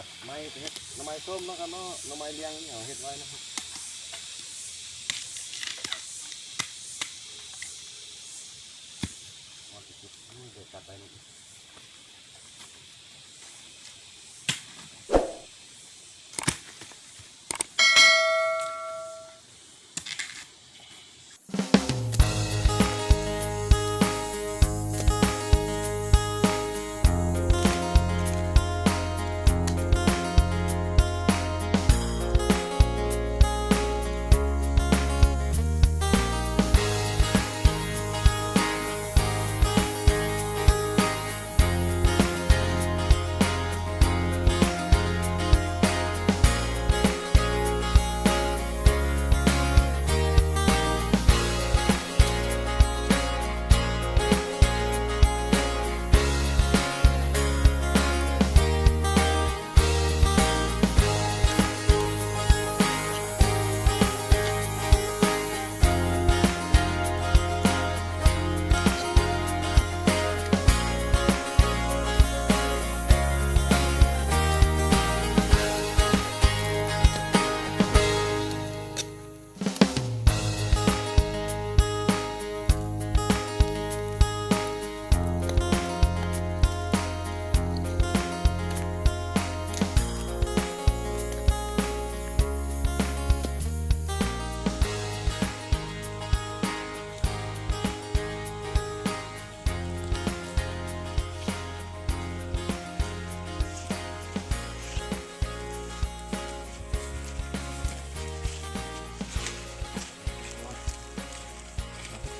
ตัดไม้เห็ดน้ำไม้ส้มแล้วกันเนาะน้ำไม้เลี้ยงนี่เอาเห็ดไว้นะครับเอาไปนี่เดี๋ยวตัดไปนี่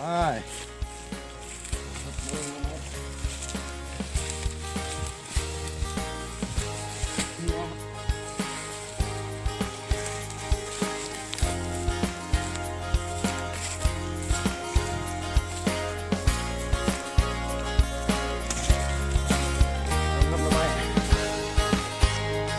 ไป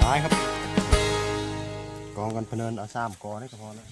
ได้ครับ กองกันพเพลินเอาสามกอนี่ก็พอแล้ว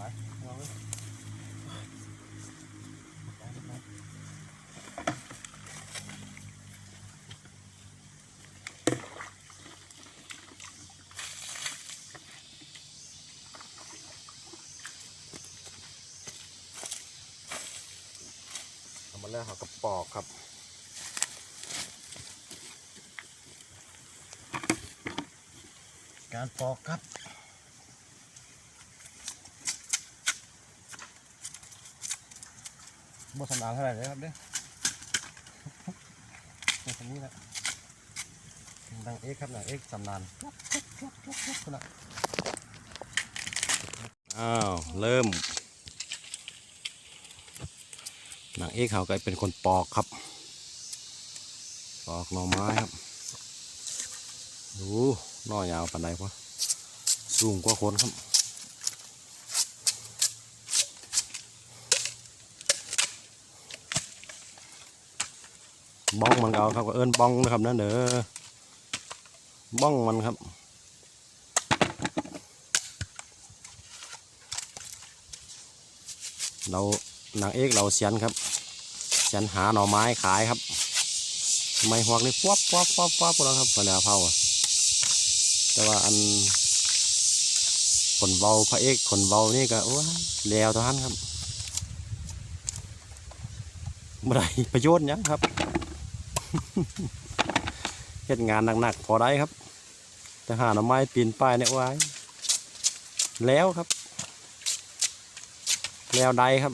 ห มดแล้วเอาไว้เอามาแล้วเขากระปอกครับการปอกครับ บสำนานเท่าไหร่เลยครับเด้อตรงนี้แหละดังเอ็กครับดังเอ็กสำนานอ้าวเริ่มนางเอกเขาก็เป็นคนปอกครับ ปอกหน่อไม้ครับ ดูหน่อยาวปานใดพอสูงกว่าคนครับ บ้องมันก็เอาครับก็เอิ้นบ้องนะครับนั่นเด้อบ้องมันครับเรานางเอกเราเสียนครับเสียนหาหน่อไม้ขายครับไม้หวกนี่ป๊บป๊บป๊บป๊บแล้วครับเวลาเผาอะแต่ว่าอันคนเบาพระเอกคนเบานี่ก็โอ้ยแล้วท่านครับไม่ได้ประโยชน์หยังครับ เฮ็ดงานหนักๆพอได้ครับจะหาหน่อไม้ปีนป้ายเนี่ยไว้แล้วครับ แล้วใดครับ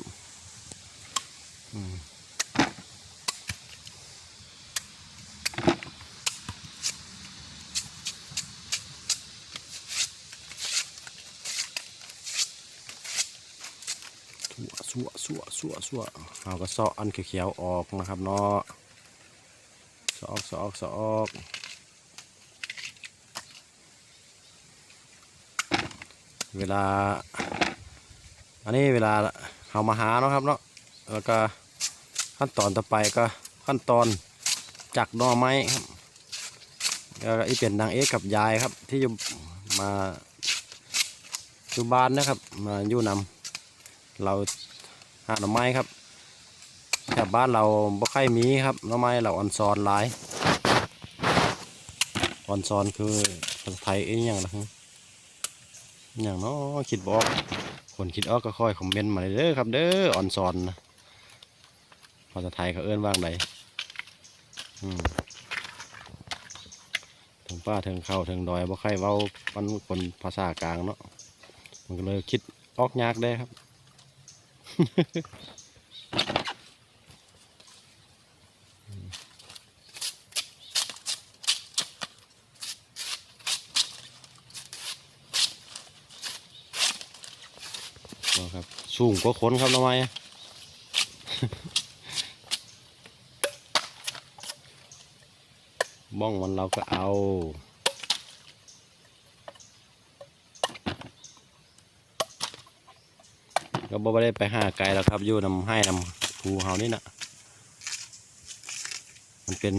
สัวสัวสัวสัวเราก็ะซออันเขียวๆออกนะครับเนาะ ออกเซะออกเซะออกเวลา อันนี้เวลาเขามาหาเนาะครับเนาะแล้วก็ขั้นตอนต่อไปก็ขั้นตอนจักหน่อไม้ครับแล้วก็อีเป็นนางเอกกับยายครับ ที่อยู่มาอยู่บ้านนะครับ มาอยู่นำเราหาหน่อไม้ครับ แถวบ้านเราบ่ค่อยมีครับน่อไม้เราออนซอนหลายออนซอนคือภาษาไทยเอ้ยอย่างละอย่างเน้อคิดบอกคนคิดออกก็ค่อยคอมเมนต์มาเลยเด้อครับ เด้ออ่อนซอนนะภาษาไทยเขาเอื้อนว่างใดถึงป้าถึงเข้าถึงดอยบ่ใครเว้ามันคนภาษากลางเนาะมันก็เลยคิดออกยากได้ครับ ครับสูงกว่าคนครับทำไมบ้องมันเราก็เอาก็บ่ได้ไปหาไกลแล้วครับอยู่นำให้นำภูเฮานี่นะมันเป็น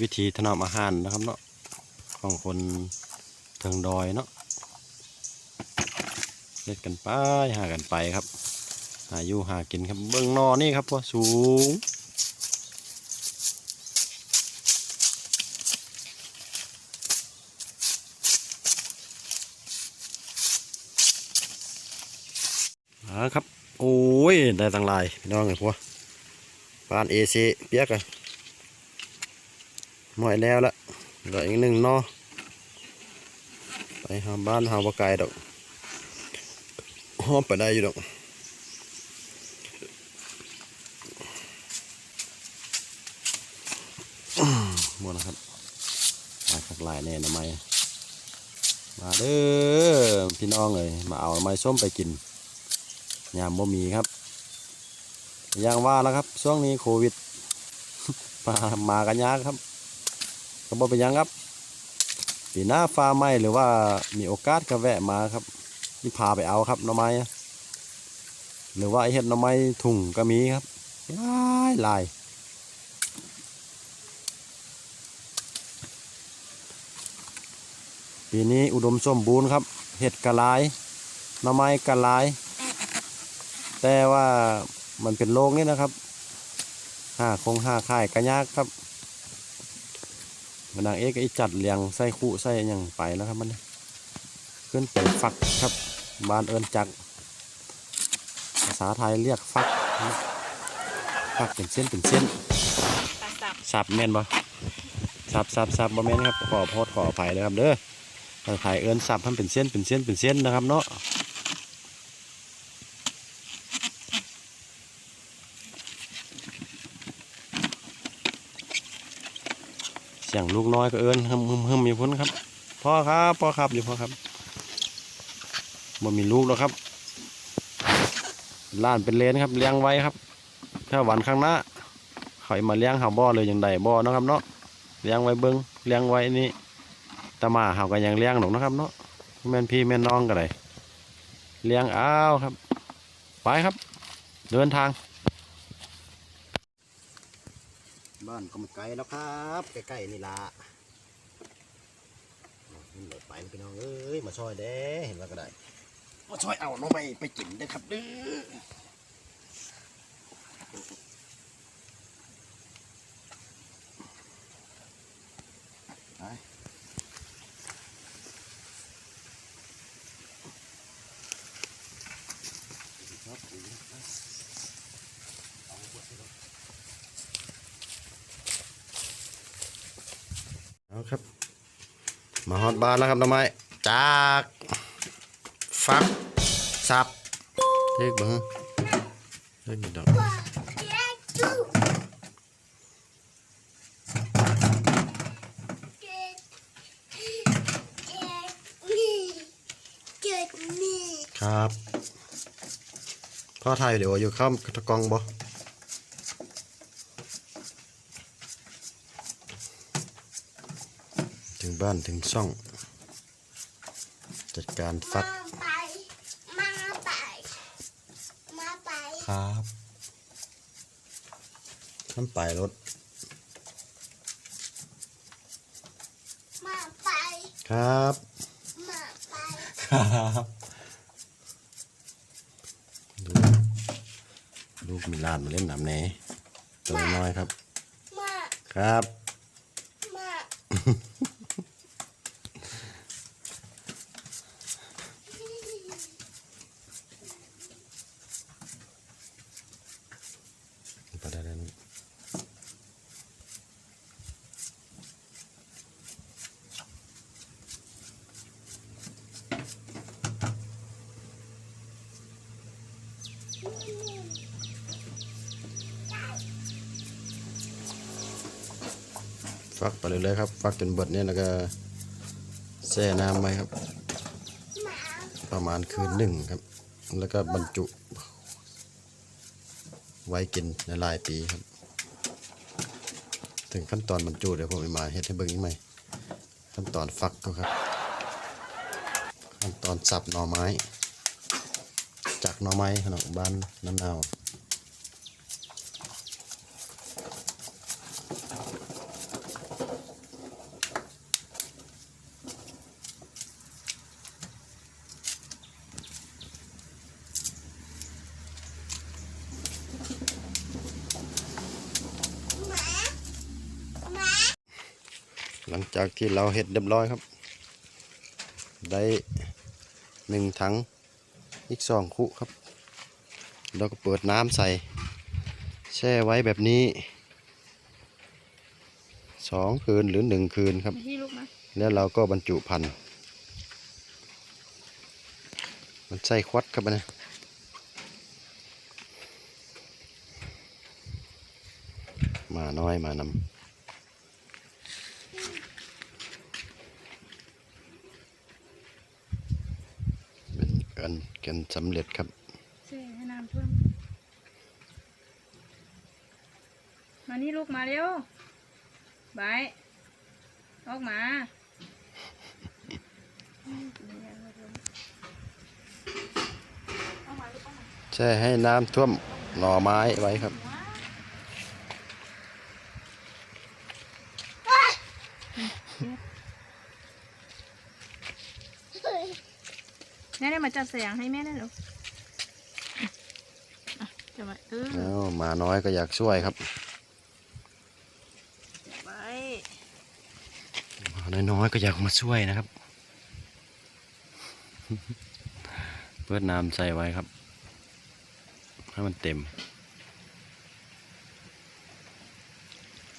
วิธีถนอมอาหารนะครับเนาะของคนเทิงดอยเนาะ เล่นกันไปหากันไปครับหาอยู่หากินครับเบื้องนอนี่ครับพอสูงอาครับ โอ้ย ได้ตังลายพี่น้องเลยพวกปานเอซีเปียกอะหมอยแล้วละเหลืออีกหนึ่งนอไปหาบ้านหาบะไก่ดอก หอมไปได้อยู่ดอกมนะครับหลายคักหลายแน่นะไม้มาเด้อพี่น้องเลยมาเอาไม้ส้มไปกินยามบ่มีครับอย่างว่าแล้วครับ ช่วงนี้โควิด มามากันยากครับก็บ่เป็นยังครับปีหน้าฟ้าไหมหรือว่ามีโอกาสก็แวะมาครับ นี่พาไปเอาครับหน่อไม้หรือว่าไอเห็ดหน่อไม้ถุงก็มีครับลายลายปีนี้อุดมสมบูรณ์ครับ เห็ดกระลายหน่อไม้กระลาย แต่ว่ามันเป็นโรคนี่นะครับห้าคงห้าค่ายกระยากครับมันนางเอกก็อีจัดเลียงใส่คู่ใส่ยังไปแล้วครับมันขึ้นเป็นฟักครับ บ้านเอินจักภาษาไทยเรียกฟักนะฟักเป็นเส้นเป็นเส้นตัดสับสับแม่นบ่สับสับสับบ่แม่นครับขอโทษขออภัยเลยครับเด้อภาษาไทยเอินสับมันเป็นเส้นเป็นเส้นเป็นเส้นนะครับเนาะเสียงลูกน้อยก็เอินฮึมฮึมฮึมอยู่พ้นครับพ่อครับพ่อครับอยู่พ่อครับ บ่มีลูกแล้วครับล้านเป็นเลนครับเลี้ยงไว้ครับ ถ้าวันข้างหน้าเขามาเลี้ยงเขาบ่อเลยอย่างใดบ่อนะครับเนาะเลี้ยงไว้เบิ้งเลี้ยงไว้นี่แตามาเขาก็ยังเลี้ยงหนอกนะครับเนาะแม่นพี่แม่นน้องก็ได้เลี้ยงอ้าวครับ ไปครับ เดินทาง บ้านก็ไม่ไกลแล้วครับใกล้ๆนี่ละนี่ไปพี่น้องเอ้ยมาช่วยเด้เห็นว่าก็ได้ มาช่วยเอาน้องไปไปกินได้ครับเด้อไปเอาครับ มาฮอดบานแล้วครับน้องไม้จากฟัก สับเรียกบ้างเรียกดอกครับพ่อถ่ายวิดีโออยู่ข้ามตะกองบ่ถึงบ้านถึงช่อง จัดการฟัก มาไป มาไป มาไป ครับน้ำไปรถมาไปครับ มาไปครับลูกมีหลานมาเล่นน้ำแหนตัวน้อยครับ มาครับ มา ฟักไปเรื่อยๆครับ ฟักจนเบิดเนี่ยแล้วก็แช่น้ำไว้ครับ ประมาณคืนหนึ่งครับ แล้วก็บรรจุ ไว้กินในหลายปีครับ ถึงขั้นตอนบรรจุเดี๋ยวผมมาเฮ็ดให้เบิ่งอีกไหมขั้นตอนฟักก็ครับ ขั้นตอนสับหน่อไม้ จากหน่อไม้ขนมบ้านน้ำนาว หลังจากที่เราเฮ็ดเรียบร้อยครับ ได้หนึ่งถังอีกสองคุครับ เราก็เปิดน้ำใส่ แช่ไว้แบบนี้สองคืนหรือหนึ่งคืนครับที่ลูกนะแล้วเราก็บรรจุพันธุ์มันใส่ควัดครับอันนะมาน้อยมานำเป็น กันกันสำเร็จครับใช่ให้น้ำท่วมมานี่ลูกมาเร็วบายออกมาเอามาลูกเอามาแช่ให้น้ำท่วมหน่อไม้ไว้ครับ เฮ้ย แม่ได้มาจัดแสงให้แม่ได้หรออะจะไว้เออแล้วหมาน้อยก็อยากช่วยครับไว้หมาน้อยๆก็อยากมาช่วยนะครับ เพื่อน้ำใส่ไว้ครับ ให้มันเต็ม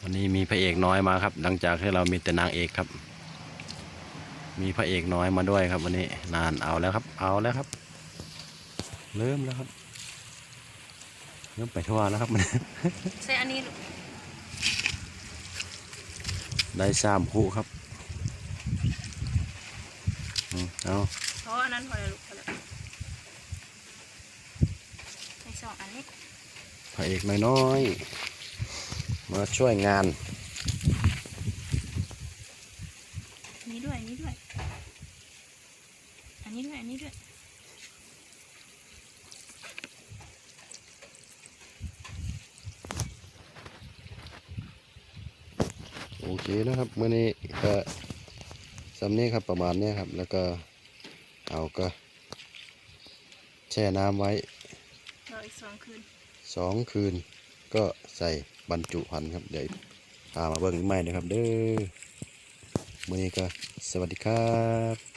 วันนี้มีพระเอกน้อยมาครับ หลังจากที่เรามีแต่นางเอกครับ มีพระเอกน้อยมาด้วยครับวันนี้นานเอาแล้วครับ เอาแล้วครับ เริ่มแล้วครับ เริ่มไปทั่วแล้วครับใส่อันนี้ลูกได้สามคู่ครับอืมเอาเพราะอันนั้นพอแล้วลูกพอแล้วใส่สองอันนี้พระเอกน้อยๆมาช่วยงานอันนี้ด้วยอันนี้ด้วย อันนี้ด้วยอันนี้ด้วย โอเคนะครับเมื่อนี้ก็สำนี้ครับประมาณเนี้ยครับ แล้วก็เอาก็แช่น้ำไว้รออีกสองคืนสองคืน ก็ใส่บรรจุภัณฑ์ครับ เดี๋ยวพามาเบิ่งอีกใหม่นะครับ เด้อมื่อนี้ก็สวัสดีครับ